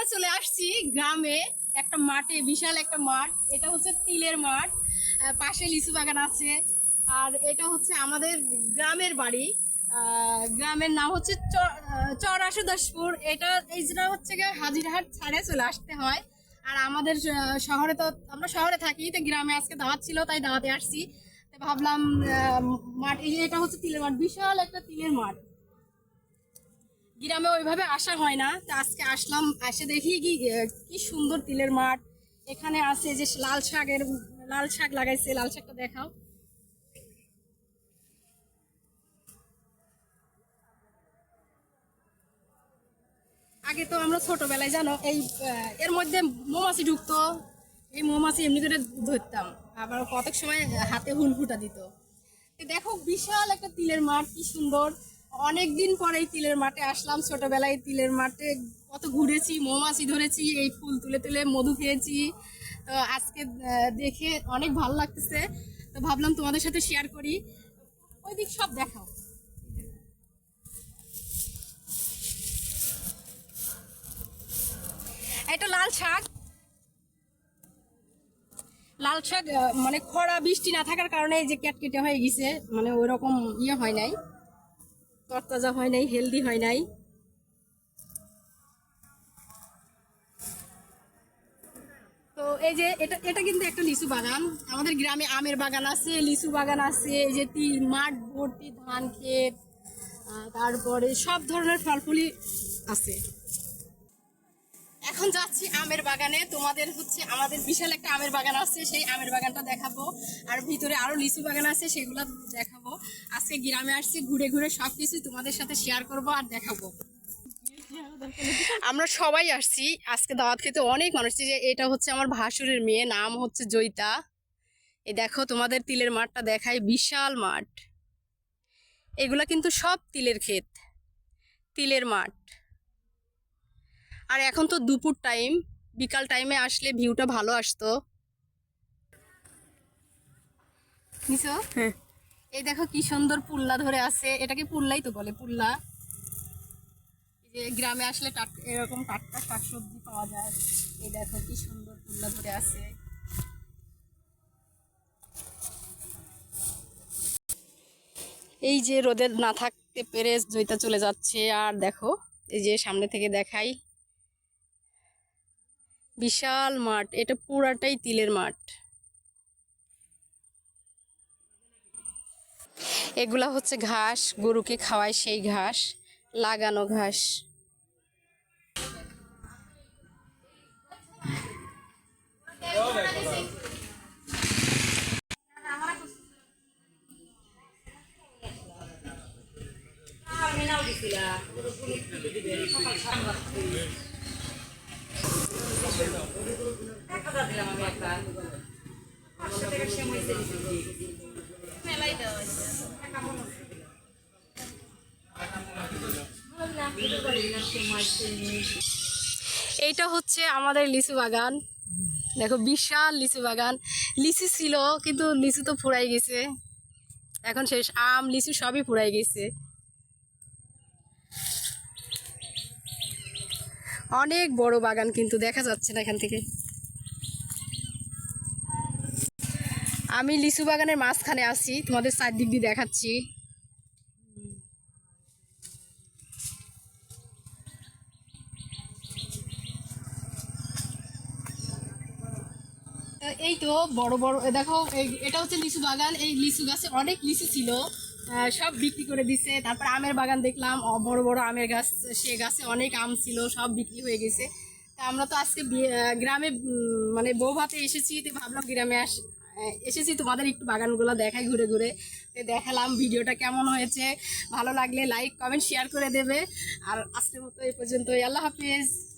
আমরা চলে আসছি গ্রামে একটা মাঠে, বিশাল একটা মাঠ। এটা হচ্ছে তিলের মাঠ। পাশে লিচু বাগান আছে। আর এটা হচ্ছে আমাদের গ্রামের বাড়ি। গ্রামের নাম হচ্ছে চৌরাশদাসপুর। এটা, এই যেটা হচ্ছে গিয়ে হাজিরহাট ছাড়ে চলে আসতে হয়। আর আমাদের শহরে তো আমরা শহরে থাকি, তো গ্রামে আজকে দাওয়াত ছিল, তাই দাওয়াতে আসছি। তো ভাবলাম মাঠ এটা হচ্ছে তিলের মাঠ। বিশাল একটা তিলের মাঠ। গ্রামে ওইভাবে আসা হয় না। তো আজকে আসলাম, এসে দেখি কি কি সুন্দর তিলের মাঠ। এখানে আছে যে লাল শাকের, লাল শাক লাগাইছে, লাল শাকটা দেখাও। আগে তো আমরা ছোটবেলায়, জানো, এই এর মধ্যে মৌমাছি ঢুকতো। এই মৌমাছি এমনি করে ধরতাম। আবার কতক সময় হাতে হুল ফুটা দিত। দেখো, বিশাল একটা তিলের মাঠ, কি সুন্দর। অনেক দিন পরে এই তিলের মাঠে আসলাম, ছোটবেলায় তিলের মাঠে কত ঘুরেছি, মৌমাছি ধরেছি, এই ফুল তুলে তুলে মধু খেয়েছি। তো আজকে দেখে অনেক ভালো লাগতেছে। তো ভাবলাম তোমাদের সাথে শেয়ার করি। ওই দিক সব দেখাও। এটা লাল শাক। লাল শাক মানে খরা, বৃষ্টি না থাকার কারণে এই যে কেটকেটে হয়ে গেছে মানে ওই রকম ইয়ে হয় নাই। তরতাজা হয় নাই হেলদি হয় নাই। তো এই যে এটা এটা কিন্তু একটা লিচু বাগান। আমাদের গ্রামে আমের বাগান আছে, লিচু বাগান আছে, এই যে তিল, মাঠ, ভর্তি, ধান, ক্ষেত তারপরে সব ধরনের ফল ফুলই আছে। এখন যাচ্ছি আমের বাগানে। তোমাদের হচ্ছে আমাদের বিশাল একটা আমের বাগান আছে, সেই আমের বাগানটা দেখাবো। আর ভিতরে আরও লিচু বাগান আছে, সেগুলো দেখাবো। আজকে গ্রামে আসছি, ঘুরে ঘুরে সবকিছু তোমাদের সাথে শেয়ার করব আর দেখাবো। আমরা সবাই আসছি, আজকে দাওয়াত খেতে অনেক মানুষ। যে এটা হচ্ছে আমার ভাসুরের মেয়ে, নাম হচ্ছে জয়িতা। এই দেখো তোমাদের তিলের মাঠটা দেখাই বিশাল মাঠ। এগুলা কিন্তু সব তিলের ক্ষেত, তিলের মাঠ। আর এখন তো দুপুর টাইম বিকাল টাইমে আসলে ভিউটা ভালো আসতো। নিছো? হ্যাঁ। এই দেখো কি সুন্দর পুল্লা ধরে আছে। এটাকে পুল্লাই তো বলে? পুল্লা। এই যে গ্রামে আসলে টাট এরকম টাটকা শাকসবজি পাওয়া যায়। এই দেখো কি সুন্দর পুল্লা ধরে আছে। এই যে রোদে না থাকতে পেরে জয়িতা চলে যাচ্ছে। আর দেখো এই যে সামনে থেকে দেখাই। বিশাল মাঠ, এটা পুরাটাই তিলের মাঠ। এগুলা হচ্ছে ঘাস, গরুকে খাওয়ায় সেই ঘাস, লাগানো ঘাস। এইটা হচ্ছে আমাদের লিচু বাগান। দেখো, বিশাল লিচু বাগান। লিচু ছিল, কিন্তু লিচু তো ফুরাই গেছে। এখন শেষ, আম, লিচু সবই ফুরাই গেছে। অনেক বড় বাগান কিন্তু দেখা যাচ্ছে না এখান থেকে। আমি লিচু বাগানের মাঝখানে আছি, তোমাদের চারদিক দিয়ে দেখাচ্ছি। এই তো বড় বড় দেখো এটা হচ্ছে লিচু বাগান, এই লিচু গাছে অনেক লিচু ছিল সব বিক্রি করে দিছে, তারপর আমের বাগান দেখলাম বড় বড় আমের গাছ, সে গাছে অনেক আম ছিল, সব বিক্রি হয়ে গেছে। তা আমরা তো আজকে গ্রামে মানে বউ ভাতে এসেছি, তো ভাবলাম গ্রামে আস এসেছি তোমাদের একটু বাগানগুলো দেখাই ঘুরে ঘুরে। দেখালাম ভিডিওটা কেমন হয়েছে। ভালো লাগলে লাইক কমেন্ট শেয়ার করে দেবে। আর আজকের মতো এই পর্যন্তই। আল্লাহ হাফিজ।